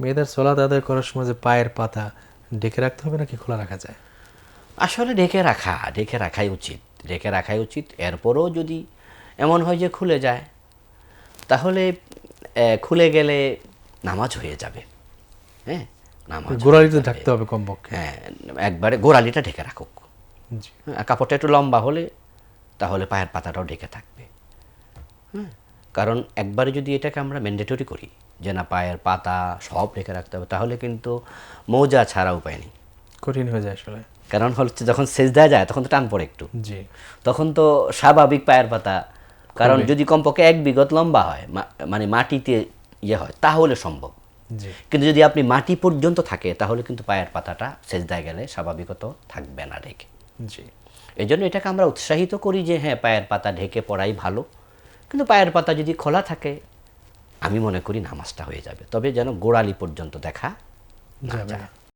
মেয়েদের সোলাত আদায় করার সময় যে পায়ের পাতা ডেকে রাখতে হবে নাকি খোলা রাখা যায়? আসলে ঢেকে রাখা ঢেকে রাখাই উচিত। ঢেকে রাখাই উচিত এরপরও যদি এমন হয় যে খুলে যায় তাহলে খুলে গেলে নামাজ হয়ে যাবে। হ্যাঁ নামাজ গোড়ালিতে ঢাকতে হবে কমপক্ষে। হ্যাঁ একবারে গোড়ালিটা ঢেকে রাখুক। হ্যাঁ, কাপড়টা একটু লম্বা হলে তাহলে পায়ের পাতাটাও ঢেকে থাকবে। হ্যাঁ কারণ একবারে যদি এটাকে আমরা ম্যান্ডেটরি করি যে না পায়ের পাতা সব ঢেকে রাখতে হবে তাহলে কিন্তু মৌজা ছাড়া উপায় নেই। কঠিন হয়ে যায় আসলে। কারণ হচ্ছে যখন সেজদা যায় তখন তো টান পড়ে একটু। জি। তখন তো স্বাভাবিক পায়ের পাতা। কারণ যদি কমপক্ষে এক বিগত লম্বা হয় মানে মাটিতে ইয়ে হয় তাহলে সম্ভব। কিন্তু যদি আপনি মাটি পর্যন্ত থাকে তাহলে কিন্তু পায়ের পাতাটা সেজদায় গেলে স্বাভাবিকত থাকবে না ঢেকে। জি। এই জন্য এটাকে আমরা উৎসাহিত করি যে হ্যাঁ পায়ের পাতা ঢেকে পড়াই ভালো। কিন্তু পায়ের পাতা যদি খোলা থাকে আমি মনে করি নামাজটা হয়ে যাবে তবে যেন গোড়ালি পর্যন্ত দেখা যাবে না।